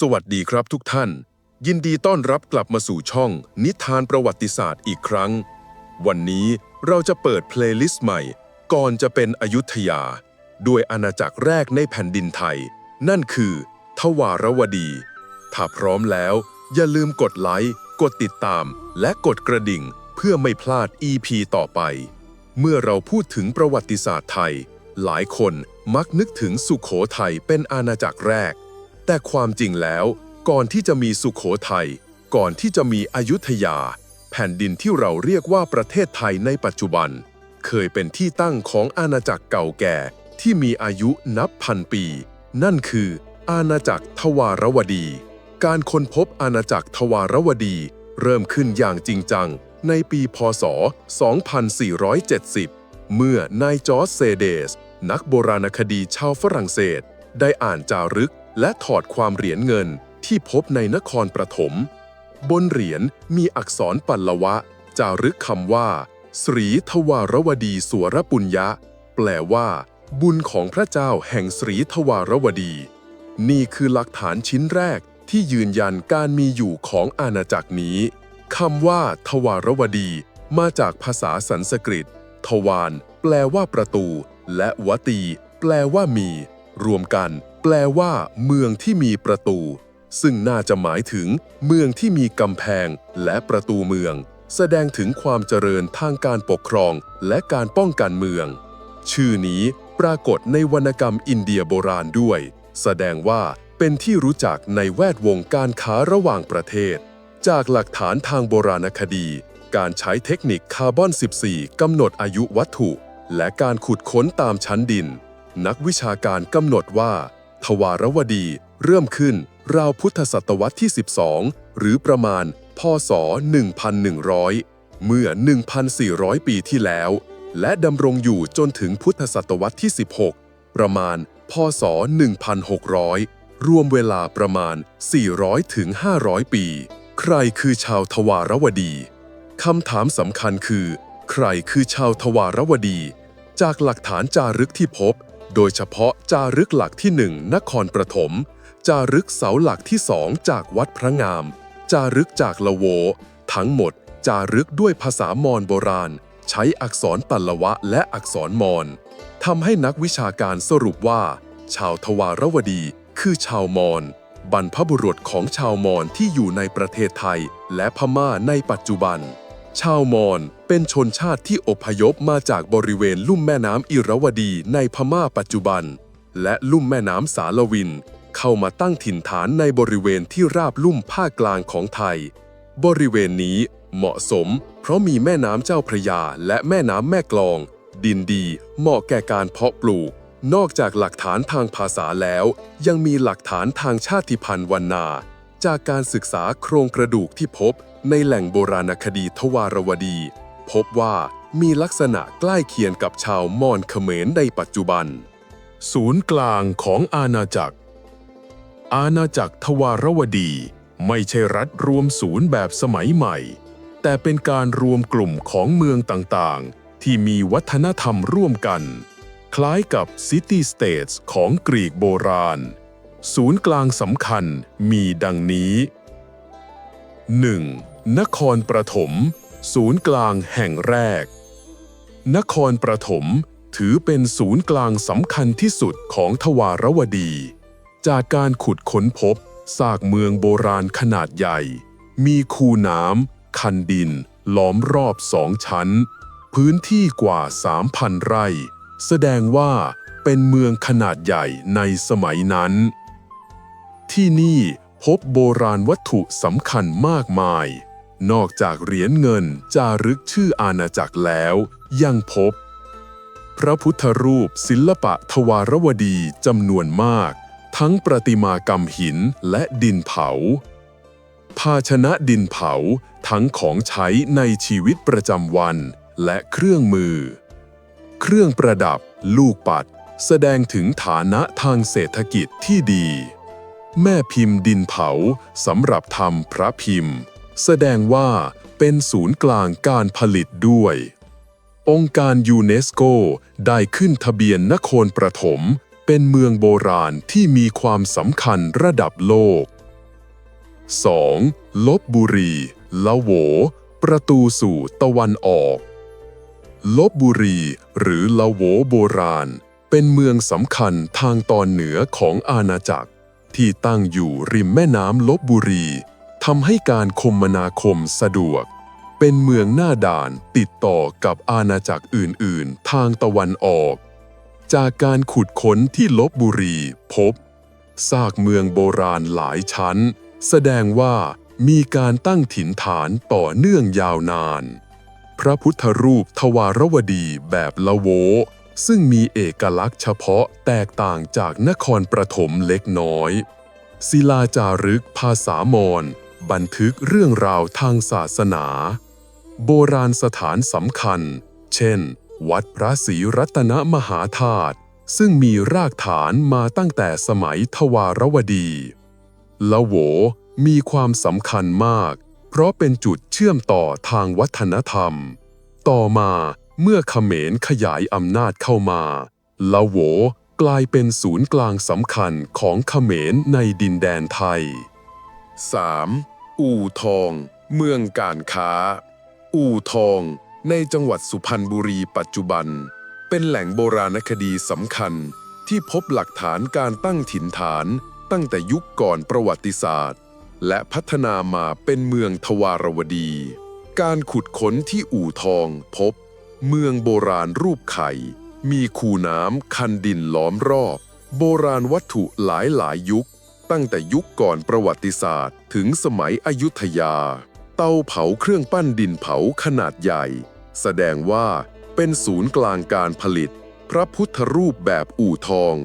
สวัสดีครับทุกท่าน ยินดีต้อนรับกลับมาสู่ช่อง นิทานประวัติศาสตร์อีกครั้ง วันนี้เราจะเปิดเพลย์ลิสต์ใหม่ ก่อนจะเป็นอยุธยา ด้วยอาณาจักรแรกในแผ่นดินไทย นั่นคือ ทวารวดี ถ้าพร้อมแล้ว อย่าลืมกดไลค์กดติดตาม และกดกระดิ่ง เพื่อไม่พลาด EP ต่อไป เมื่อเราพูดถึงประวัติศาสตร์ไทย หลายคนมักนึกถึงสุขโขทัยเป็นอาณาจักรแรก แต่ความจริงแล้ว ก่อนที่จะมีสุขโขทัย ก่อนที่จะมีอยุธยา แผ่นดินที่เราเรียกว่าประเทศไทยในปัจจุบัน เคยเป็นที่ตั้งของอาณาจักรเก่าแก่ที่มีอายุนับพันปี นั่นคือ อาณาจักรทวารวดี การค้นพบอาณาจักรทวารวดี เริ่มขึ้นอย่างจริงจังในปีพศ 2470 เมื่อนายจอร์จเซเดส นักโบราณคดีชาวฝรั่งเศส ได้อ่านจารึก และถอดความเหรียญเงินที่พบในนครปฐมบนเหรียญมีอักษรปัลละวะ จารึกคำว่าสรีทวารวดีสวรปุญญะ แปลว่า บุญของพระเจ้าแห่งสรีทวารวดี นี่คือหลักฐานชิ้นแรกที่ยืนยันการมีอยู่ของอาณาจักรนี้คำว่า ทวารวดี มาจากภาษาสันสกฤต ทวารแปลว่าประตู และวตี แปลว่ามี รวมกัน แปลว่าเมืองที่มีประตู ซึ่งน่าจะหมายถึงเมืองที่มีกำแพงและประตูเมือง แสดงถึงความเจริญทางการปกครองและการป้องกันเมือง ชื่อนี้ปรากฏในวรรณกรรมอินเดียโบราณด้วย แสดงว่าเป็นที่รู้จักในแวดวงการค้าระหว่างประเทศ จากหลักฐานทางโบราณคดี การใช้เทคนิคคาร์บอน 14 กำหนดอายุวัตถุ และการขุดค้นตามชั้นดิน นักวิชาการกำหนดว่า ทวารวดี เริ่มขึ้นราวพุทธศตวรรษที่ 12 หรือประมาณ พศ 1100 เมื่อ 1,400 ปีที่แล้ว และดำรงอยู่จนถึงพุทธศตวรรษที่ 16 ประมาณ พศ 1600 รวมเวลาประมาณ 400 ถึง 500 ปี ใครคือชาวทวารวดีคำถามสำคัญคือ ใครคือชาวทวารวดี จากหลักฐานจารึกที่พบ โดยเฉพาะจารึกหลักที่หนึ่งนครปฐมจารึกเสาหลักที่สองจากวัดพระงาม จารึกจากละโว ทั้งหมดจารึกด้วยภาษามอญโบราณ ใช้อักษรปัลลวะและอักษรมอญทำให้นักวิชาการสรุปว่า ชาวทวารวดี คือชาวมอญบรรพบุรุษของชาวมอญที่อยู่ในประเทศไทย และพม่าในปัจจุบัน ชาวมอญเป็นชนชาติที่อพยพมาจากบริเวณลุ่มแม่น้ำอิระวดีในพม่าปัจจุบัน และลุ่มแม่น้ำสารวิน เข้ามาตั้งถิ่นฐานในบริเวณที่ราบลุ่มภาคกลางของไทย บริเวณนี้เหมาะสม เพราะมีแม่น้ำเจ้าพระยาและแม่น้ำแม่กลอง ดินดีเหมาะแก่การเพาะปลูก นอกจากหลักฐานทางภาษาแล้ว ยังมีหลักฐานทางชาติพันธุ์วันนา จากการศึกษาโครงกระดูกที่พบในแหล่งโบราณคดีทวารวดี พบว่ามีลักษณะใกล้เคียงกับชาวมอญเขมรในปัจจุบัน ศูนย์กลางของอาณาจักร อาณาจักรทวารวดี ไม่ใช่รัฐรวมศูนย์แบบสมัยใหม่ แต่เป็นการรวมกลุ่มของเมืองต่างๆ ที่มีวัฒนธรรมร่วมกัน คล้ายกับซิตี้สเตทส์ของกรีกโบราณ ศูนย์กลางสำคัญมีดังนี้ 1. นครประถม ศูนย์กลางแห่งแรก นครประถมถือเป็นศูนย์กลางสำคัญที่สุดของทวารวดี จากการขุดค้นพบซากเมืองโบราณขนาดใหญ่ มีคูน้ำคันดิน ล้อมรอบสองชั้น พื้นที่กว่า 3,000 ไร่ แสดงว่าเป็นเมืองขนาดใหญ่ในสมัยนั้น ที่นี่พบโบราณวัตถุสำคัญมากมาย นอกจากเหรียญเงินจารึกชื่ออาณาจักรแล้ว ยังพบ พระพุทธรูปศิลปะทวารวดีจำนวนมาก ทั้งประติมากรรมหินและดินเผา ภาชนะดินเผาทั้งของใช้ในชีวิตประจำวันและเครื่องมือ เครื่องประดับ ลูกปัด แสดงถึงฐานะทางเศรษฐกิจที่ดี แม่พิมพ์ดินเผาสำหรับทำพระพิมพ์ แสดงว่าเป็นศูนย์กลางการผลิตด้วย องค์การยูเนสโกได้ขึ้นทะเบียนนครประถมเป็นเมืองโบราณที่มีความสำคัญระดับโลก 2. ลบบุรีละโว ประตูสู่ตะวันออก ลบบุรีหรือละโวโบราณ เป็นเมืองสำคัญทางตอนเหนือของอาณาจักร ที่ตั้งอยู่ริมแม่น้ำลบบุรีทำให้การคมนาคมสะดวก เป็นเมืองหน้าด่านติดต่อกับอาณาจักรอื่น ๆ ทางตะวันออก จากการขุดค้นที่ลบบุรีพบซากเมืองโบราณหลายชั้น แสดงว่ามีการตั้งถิ่นฐานต่อเนื่องยาวนาน พระพุทธรูปทวารวดีแบบละโว ซึ่งมีเอกลักษณ์เฉพาะแตกต่างจากนครประถมเล็กน้อย ศิลาจารึกภาษามอญบันทึกเรื่องราวทางศาสนา โบราณสถานสำคัญ เช่น วัดพระศรีรัตนมหาธาตุซึ่งมีรากฐานมาตั้งแต่สมัยทวารวดี ละโหวมีความสำคัญมาก เพราะเป็นจุดเชื่อมต่อทางวัฒนธรรม ต่อมา เมื่อเขมรขยายอำนาจเข้ามาละโวกลายเป็นศูนย์กลางสำคัญของเขมรในดินแดนไทย 3. อู่ทอง เมืองการค้า อู่ทอง ในจังหวัดสุพรรณบุรีปัจจุบัน เป็นแหล่งโบราณคดีสำคัญที่พบหลักฐานการตั้งถิ่นฐานตั้งแต่ยุคก่อนประวัติศาสตร์ และพัฒนามาเป็นเมืองทวารวดี การขุดค้นที่อู่ทองพบ เมืองโบราณรูปไข่ มีคูน้ำคันดินล้อมรอบ โบราณวัตถุหลายหลายยุค ตั้งแต่ยุคก่อนประวัติศาสตร์ ถึงสมัยอยุธยา เตาเผาเครื่องปั้นดินเผาขนาดใหญ่ แสดงว่าเป็นศูนย์กลางการผลิต พระพุทธรูปแบบอู่ทอง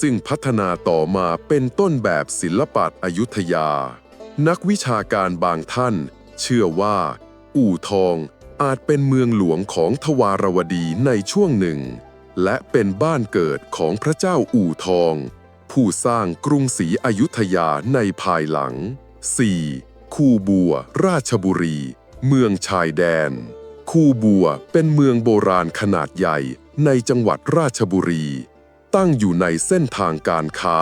ซึ่งพัฒนาต่อมาเป็นต้นแบบศิลปะอยุธยา นักวิชาการบางท่าน เชื่อว่า อู่ทอง อาจเป็นเมืองหลวงของทวารวดีในช่วงหนึ่ง และเป็นบ้านเกิดของพระเจ้าอู่ทอง ผู้สร้างกรุงศรีอยุธยาในภายหลัง 4. คูบัว ราชบุรี เมืองชายแดน คูบัวเป็นเมืองโบราณขนาดใหญ่ในจังหวัดราชบุรี ตั้งอยู่ในเส้นทางการค้า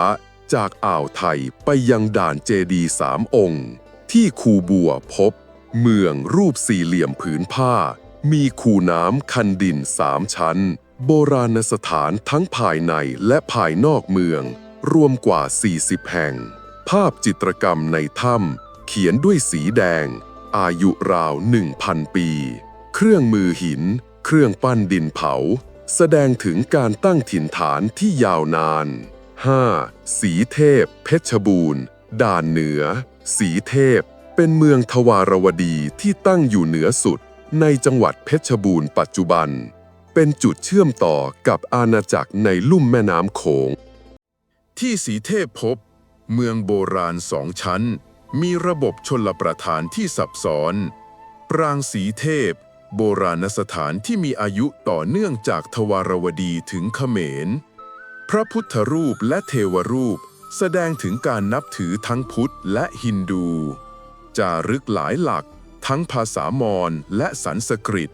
จากอ่าวไทยไปยังด่านเจดีสามองค์ ที่คูบัวพบ เมืองรูปสี่เหลี่ยมผืนผ้า มีคูน้ำคันดินสามชั้น โบราณสถานทั้งภายในและภายนอกเมือง รวมกว่า 40 แห่ง ภาพจิตรกรรมในถ้ำเขียนด้วยสีแดง อายุราว 1,000 ปี เครื่องมือหิน เครื่องปั้นดินเผา แสดงถึงการตั้งถิ่นฐานที่ยาวนาน 5. สีเทพ เพชรบูรณ์ ด่านเหนือ สีเทพ เป็นเมืองทวารวดีที่ตั้งอยู่เหนือสุดในจังหวัดเพชรบูรณ์ปัจจุบัน เป็นจุดเชื่อมต่อกับอาณาจักรในลุ่มแม่น้ำโขง ที่สีเทพพบ เมืองโบราณสองชั้น มีระบบชนลประทานที่ซับซ้อน ปรางสีเทพ โบราณสถานที่มีอายุต่อเนื่องจากทวารวดีถึงเขมร พระพุทธรูปและเทวรูป แสดงถึงการนับถือทั้งพุทธและฮินดู จารึกหลายหลัก ทั้งภาษามอญและสันสกฤต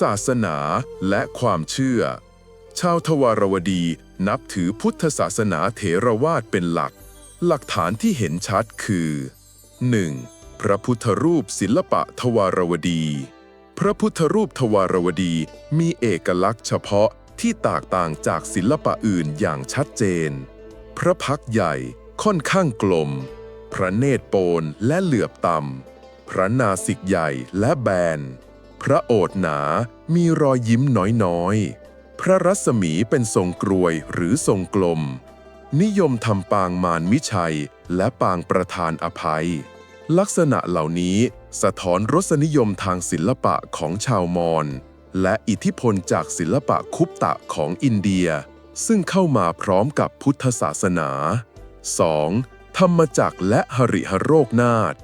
ศาสนาและความเชื่อ ชาวทวารวดีนับถือพุทธศาสนาเถรวาทเป็นหลัก หลักฐานที่เห็นชัดคือ 1. พระพุทธรูปศิลปะทวารวดี พระพุทธรูปทวารวดีมีเอกลักษณ์เฉพาะที่แตกต่างจากศิลปะอื่นอย่างชัดเจน พระพักใหญ่ค่อนข้างกลม พระเนตรโปนและเหลือบต่ำ พระนาสิกใหญ่และแบน พระโอษหนามีรอยยิ้มน้อยๆ พระรัศมีเป็นทรงกรวยหรือทรงกลม นิยมทำปางมารมิชัยและปางประธานอภัย ลักษณะเหล่านี้สะท้อนรสนิยมทางศิลปะของชาวมอญและอิทธิพลจากศิลปะคุปตะของอินเดีย ซึ่งเข้ามาพร้อมกับพุทธศาสนา 2. ธรรมจักรและหริหโรคนาฏ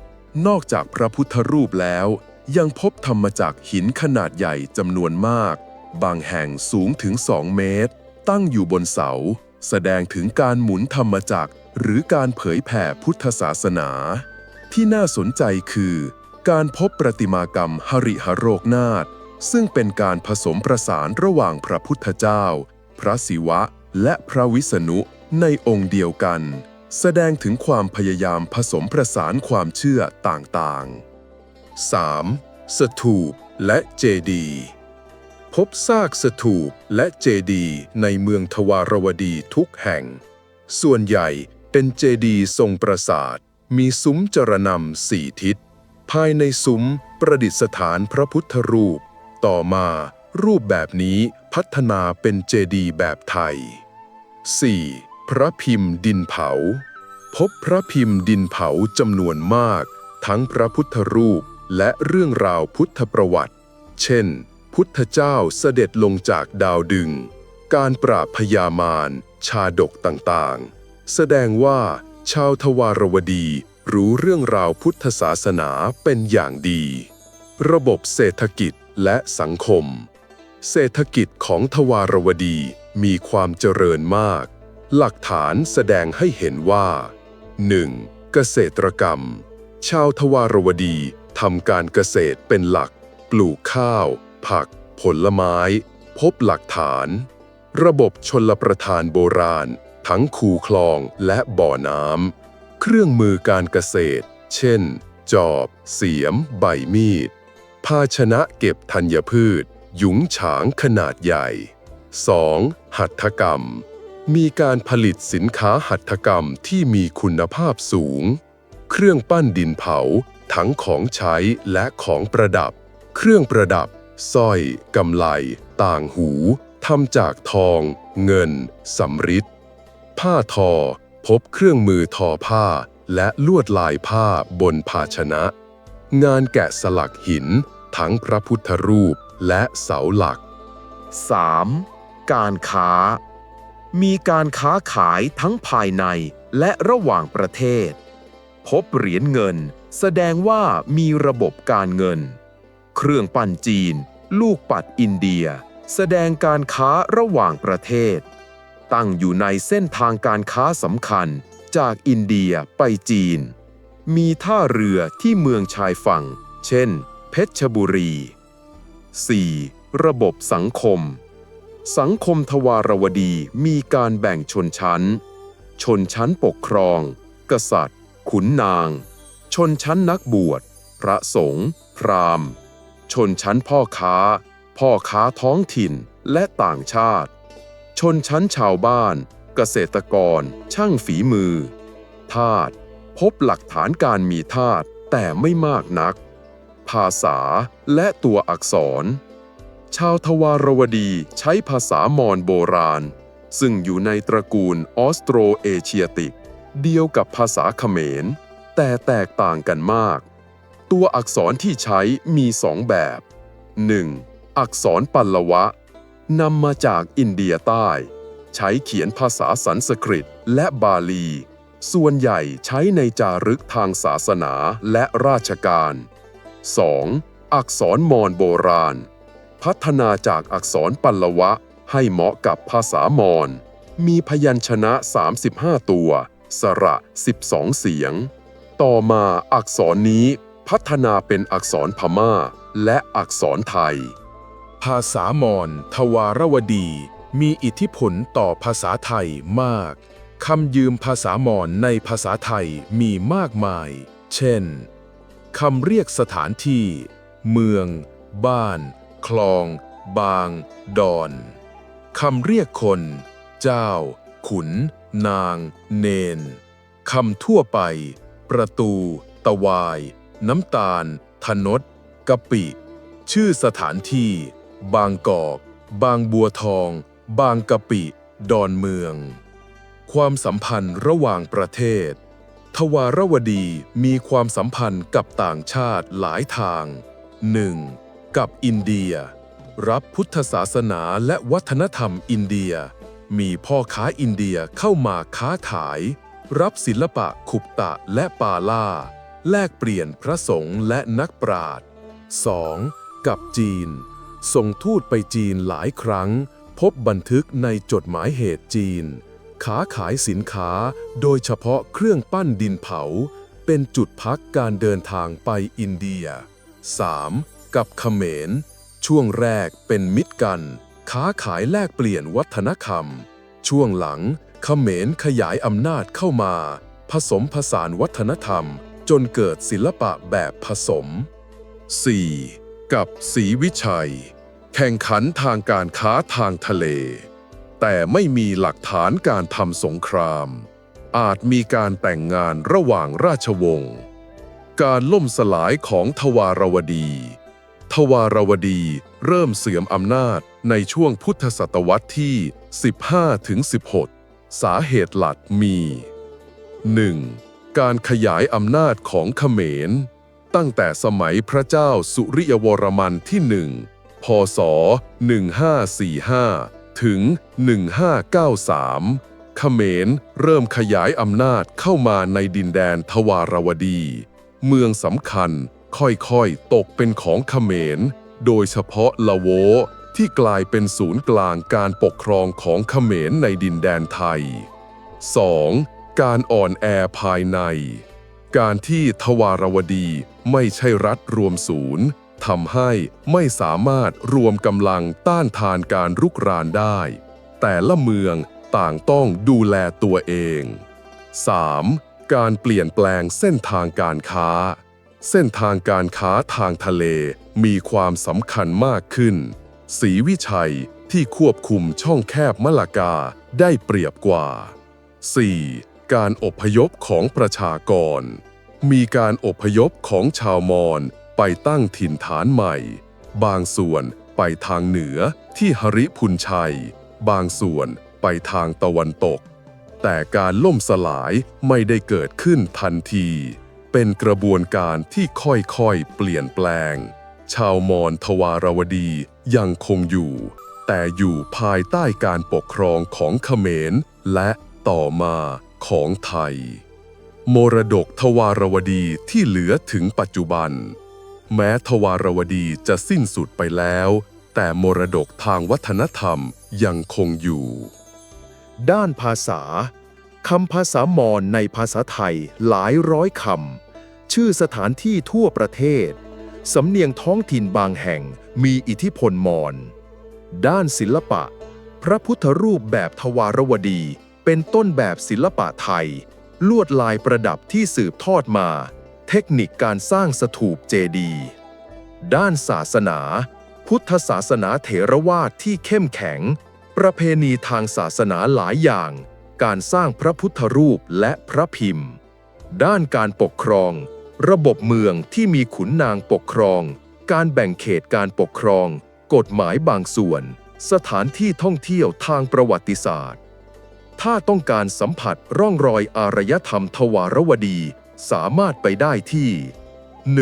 นอกจากพระพุทธรูปแล้ว ยังพบธรรมจักรหินขนาดใหญ่จำนวนมาก บางแห่งสูงถึง 2 เมตร ตั้งอยู่บนเสา แสดงถึงการหมุนธรรมจักรหรือการเผยแผ่พุทธศาสนา ที่น่าสนใจคือ การพบประติมากรรมหริหโรคนาฏซึ่งเป็นการผสมประสานระหว่างพระพุทธเจ้า พระศิวะ และพระวิษณุในองค์เดียวกัน แสดงถึงความพยายามผสมประสานความเชื่อต่างๆ 3. สถูปและเจดีพบซากสถูปและเจดีในเมืองทวารวดีทุกแห่ง ส่วนใหญ่เป็นเจดีทรงปราสาท มีซุ้มจรนำสี่ทิศ ภายในซุ้มประดิษฐานพระพุทธรูป ต่อมารูปแบบนี้พัฒนาเป็นเจดีแบบไทย 4. พระพิมพ์ดินเผา พบพระพิมพ์ดินเผาจำนวนมาก ทั้งพระพุทธรูปและเรื่องราวพุทธประวัติ เช่น พุทธเจ้าเสด็จลงจากดาวดึง การปราบพญามาร ชาดกต่างๆ แสดงว่าชาวทวารวดีรู้เรื่องราวพุทธศาสนาเป็นอย่างดี ระบบเศรษฐกิจและสังคม เศรษฐกิจของทวารวดีมีความเจริญมาก หลักฐานแสดงให้เห็นว่า 1. เกษตรกรรม ชาวทวารวดีทำการเกษตรเป็นหลัก ปลูกข้าว ผัก ผลไม้ พบหลักฐาน ระบบชนลประทานโบราณ ทั้งคูคลองและบ่อน้ำ เครื่องมือการเกษตร เช่น จอบ เสียม ใบมีด ภาชนะเก็บธัญพืช หยุงฉางขนาดใหญ่ 2. หัตถกรรม มีการผลิตสินค้าหัตถกรรมที่มีคุณภาพสูง เครื่องปั้นดินเผา ทั้งของใช้และของประดับ เครื่องประดับสร้อยกำไล ต่างหูทำจากทอง เงินสำริดผ้าทอ พบเครื่องมือทอผ้า และลวดลายผ้าบนภาชนะ งานแกะสลักหิน ทั้งพระพุทธรูปและเสาหลัก 3. การค้า มีการค้าขายทั้งภายในและระหว่างประเทศ พบเหรียญเงิน แสดงว่ามีระบบการเงิน เครื่องปั้นจีน ลูกปัดอินเดีย แสดงการค้าระหว่างประเทศ ตั้งอยู่ในเส้นทางการค้าสำคัญจากอินเดียไปจีน มีท่าเรือที่เมืองชายฝั่ง เช่น เพชรบุรี 4. ระบบสังคม สังคมทวารวดีมีการแบ่งชนชั้น ชนชั้นปกครอง กษัตริย์ ขุนนาง ชนชั้นนักบวช พระสงฆ์พราหมณ์ ชนชั้นพ่อค้า พ่อค้าท้องถิ่นและต่างชาติ ชนชั้นชาวบ้าน เกษตรกร ช่างฝีมือ ทาสพบหลักฐานการมีทาสแต่ไม่มากนัก ภาษาและตัวอักษร ชาวทวารวดีใช้ภาษามอญโบราณ ซึ่งอยู่ในตระกูลออสโตรเอเชียติก เดียวกับภาษาเขมร แต่แตกต่างกันมาก ตัวอักษรที่ใช้มีสองแบบ 1. อักษรปัลลวะนำมาจากอินเดียใต้ ใช้เขียนภาษาสันสกฤตและบาลี ส่วนใหญ่ใช้ในจารึกทางศาสนาและราชการ 2. อักษรมอญโบราณ พัฒนาจากอักษรปัลลวะ ให้เหมาะกับภาษามอญมีพยัญชนะ 35 ตัว สระ 12 เสียง ต่อมาอักษรนี้พัฒนาเป็นอักษรพม่า และอักษรไทย ภาษามอญทวารวดี มีอิทธิพลต่อภาษาไทยมากคำยืมภาษามอญในภาษาไทยมีมากมาย เช่นคำเรียกสถานที่ เมือง บ้าน คลอง บาง ดอนคำเรียกคน เจ้า ขุน นาง เนนคำทั่วไป ประตู ตะวาย น้ำตาลทนดกะปิ ชื่อสถานที่ บางกอก บางบัวทอง บางกะปิ ดอนเมือง ความสัมพันธ์ระหว่างประเทศ ทวารวดีมีความสัมพันธ์กับต่างชาติหลายทาง 1. กับอินเดีย รับพุทธศาสนาและวัฒนธรรมอินเดีย มีพ่อค้าอินเดียเข้ามาค้าขาย รับศิลปะขุปตะและปาล่า แลกเปลี่ยนพระสงฆ์และนักปราชญ์ 2. กับจีน ส่งทูตไปจีนหลายครั้ง พบบันทึกในจดหมายเหตุจีนค้าขายสินค้าโดยเฉพาะเครื่องปั้นดินเผา เป็นจุดพักการเดินทางไปอินเดีย 3. กับเขมร ช่วงแรกเป็นมิตรกัน ค้าขายแลกเปลี่ยนวัฒนธรรม ช่วงหลังเขมรขยายอำนาจเข้ามา ผสมผสานวัฒนธรรม จนเกิดศิลปะแบบผสม 4. กับศรีวิชัย แข่งขันทางการค้าทางทะเล แต่ไม่มีหลักฐานการทำสงคราม อาจมีการแต่งงานระหว่างราชวงศ์การล่มสลายของทวารวดี ทวารวดีเริ่มเสื่อมอำนาจในช่วงพุทธศตวรรษที่ 15-16 สาเหตุหลักมี 1. การขยายอำนาจของเขมร ตั้งแต่สมัยพระเจ้าสุริยวรมันที่หนึ่งพศ 1545 ถึง 1593 เขมรเริ่มขยายอำนาจเข้ามาในดินแดนทวารวดี เมืองสำคัญ ค่อยๆ ตกเป็นของเขมร โดยเฉพาะละโวที่กลายเป็นศูนย์กลางการปกครองของเขมรในดินแดนไทย 2. การอ่อนแอภายใน การที่ทวารวดีไม่ใช่รัฐรวมศูนย์ทำให้ไม่สามารถรวมกำลังต้านทานการรุกรานได้ แต่ละเมืองต่างต้องดูแลตัวเอง 3. การเปลี่ยนแปลงเส้นทางการค้า เส้นทางการค้าทางทะเลมีความสำคัญมากขึ้น ศรีวิชัยที่ควบคุมช่องแคบมะละกาได้เปรียบกว่า 4. การอพยพของประชากร มีการอพยพของชาวมอญไปตั้งถิ่นฐานใหม่ บางส่วนไปทางเหนือที่หริพุนชัย บางส่วนไปทางตะวันตก แต่การล่มสลายไม่ได้เกิดขึ้นทันที เป็นกระบวนการที่ค่อยๆเปลี่ยนแปลง ชาวมอญทวารวดียังคงอยู่ แต่อยู่ภายใต้การปกครองของเขมร และต่อมาของไทย มรดกทวารวดีที่เหลือถึงปัจจุบัน แม้ทวารวดีจะสิ้นสุดไปแล้ว แต่มรดกทางวัฒนธรรมยังคงอยู่ ด้านภาษาคำภาษามอญในภาษาไทยหลายร้อยคำ ชื่อสถานที่ทั่วประเทศ สำเนียงท้องถิ่นบางแห่งมีอิทธิพลมอญด้านศิลปะ พระพุทธรูปแบบทวารวดี เป็นต้นแบบศิลปะไทย ลวดลายประดับที่สืบทอดมา เทคนิคการสร้างสถูปเจดีย์ด้านศาสนา พุทธศาสนาเถรวาทที่เข้มแข็ง ประเพณีทางศาสนาหลายอย่าง การสร้างพระพุทธรูปและพระพิมพ์ ด้านการปกครอง ระบบเมืองที่มีขุนนางปกครอง การแบ่งเขตการปกครอง กฎหมายบางส่วน สถานที่ท่องเที่ยวทางประวัติศาสตร์ ถ้าต้องการสัมผัสร่องรอยอารยธรรมทวารวดี สามารถไปได้ที่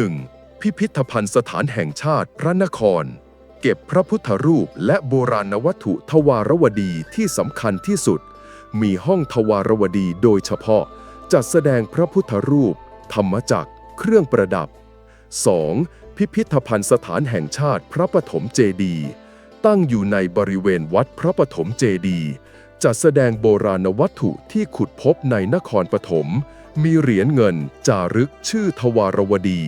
1. พิพิธภัณฑ์สถานแห่งชาติพระนคร เก็บพระพุทธรูปและโบราณวัตถุทวารวดีที่สำคัญที่สุด มีห้องทวารวดีโดยเฉพาะ จัดแสดงพระพุทธรูป ธรรมจักร เครื่องประดับ 2. พิพิธภัณฑ์สถานแห่งชาติพระปฐมเจดี ตั้งอยู่ในบริเวณวัดพระปฐมเจดี จัดแสดงโบราณวัตถุที่ขุดพบในนครปฐม มีเหรียญเงินจารึกชื่อทวารวดี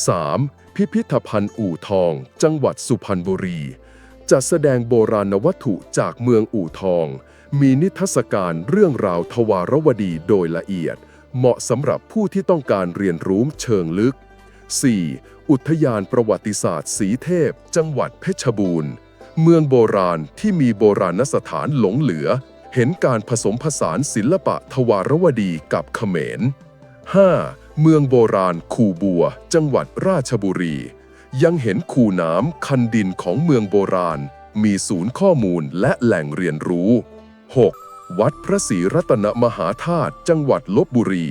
3. พิพิธภัณฑ์อู่ทอง จังหวัดสุพรรณบุรี จัดแสดงโบราณวัตถุจากเมืองอู่ทอง มีนิทรรศการเรื่องราวทวารวดีโดยละเอียด เหมาะสำหรับผู้ที่ต้องการเรียนรู้เชิงลึก 4. อุทยานประวัติศาสตร์สีเทพ จังหวัดเพชรบูรณ์ เมืองโบราณที่มีโบราณสถานหลงเหลือ เห็นการผสมผสานศิลปะทวารวดีกับเขมร 5. เมืองโบราณคูบัว จังหวัดราชบุรี ยังเห็นคูน้ำคันดินของเมืองโบราณ มีศูนย์ข้อมูลและแหล่งเรียนรู้ 6. วัดพระศรีรัตนมหาธาตุจังหวัดลบบุรี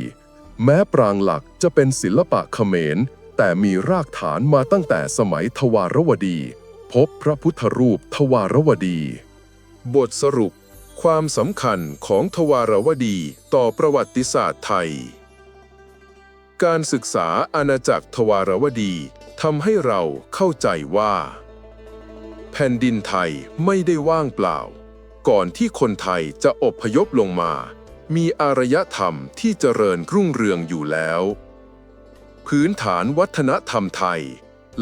แม้ปรางหลักจะเป็นศิลปะเขมร แต่มีรากฐานมาตั้งแต่สมัยทวารวดี พบพระพุทธรูปทวารวดี บทสรุป ความสำคัญของทวารวดีต่อประวัติศาสตร์ไทย การศึกษาอาณาจักรทวารวดีทำให้เราเข้าใจว่า แผ่นดินไทยไม่ได้ว่างเปล่า ก่อนที่คนไทยจะอบพยพลงมา มีอารยธรรมที่เจริญรุ่งเรืองอยู่แล้ว พื้นฐานวัฒนธรรมไทย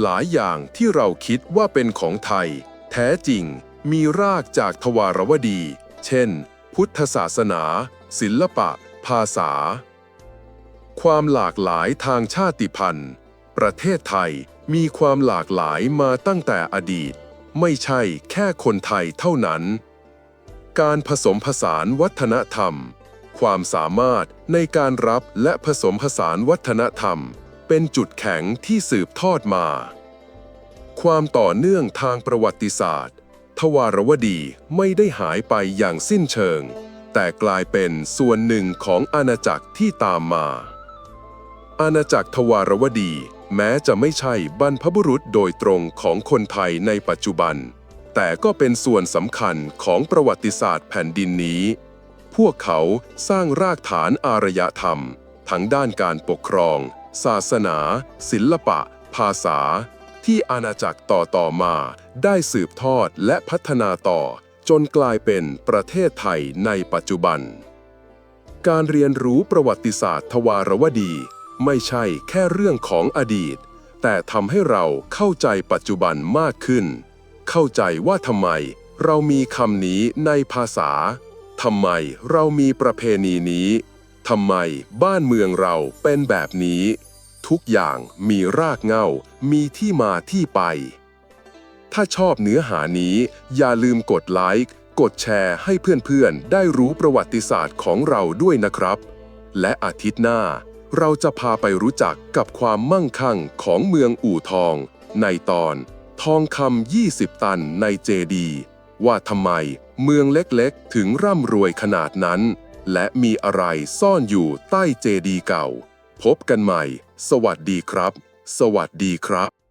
หลายอย่างที่เราคิดว่าเป็นของไทย แท้จริงมีรากจากทวารวดี เช่น พุทธศาสนา ศิลปะ ภาษา ความหลากหลายทางชาติพันธุ์ ประเทศไทยมีความหลากหลายมาตั้งแต่อดีต ไม่ใช่แค่คนไทยเท่านั้น การผสมผสานวัฒนธรรม ความสามารถในการรับและผสมผสานวัฒนธรรม เป็นจุดแข็งที่สืบทอดมา ความต่อเนื่องทางประวัติศาสตร์ ทวารวดีไม่ได้หายไปอย่างสิ้นเชิง แต่กลายเป็นส่วนหนึ่งของอาณาจักรที่ตามมา อาณาจักรทวารวดีแม้จะไม่ใช่บรรพบุรุษโดยตรงของคนไทยในปัจจุบัน แต่ก็เป็นส่วนสำคัญของประวัติศาสตร์แผ่นดินนี้ พวกเขาสร้างรากฐานอารยธรรม ทั้งด้านการปกครอง ศาสนา ศิลปะ ภาษา ที่อาณาจักรต่อต่อมา ได้สืบทอดและพัฒนาต่อ จนกลายเป็นประเทศไทยในปัจจุบัน การเรียนรู้ประวัติศาสตร์ทวารวดี ไม่ใช่แค่เรื่องของอดีต แต่ทำให้เราเข้าใจปัจจุบันมากขึ้น เข้าใจว่าทำไมเรามีคำนี้ในภาษา ทำไมเรามีประเพณีนี้ ทำไมบ้านเมืองเราเป็นแบบนี้ ทุกอย่างมีรากเหง้า มีที่มาที่ไป ถ้าชอบเนื้อหานี้ อย่าลืมกดไลค์ กดแชร์ให้เพื่อนๆ ได้รู้ประวัติศาสตร์ของเราด้วยนะครับ และอาทิตย์หน้า เราจะพาไปรู้จักกับความมั่งคั่งของเมืองอู่ทอง ในตอน ทองคำ20 ตันในเจดี ว่าทำไมเมืองเล็กๆ ถึงร่ำรวยขนาดนั้น และมีอะไรซ่อนอยู่ใต้เจดีเก่า พบกันใหม่ สวัสดีครับ สวัสดีครับ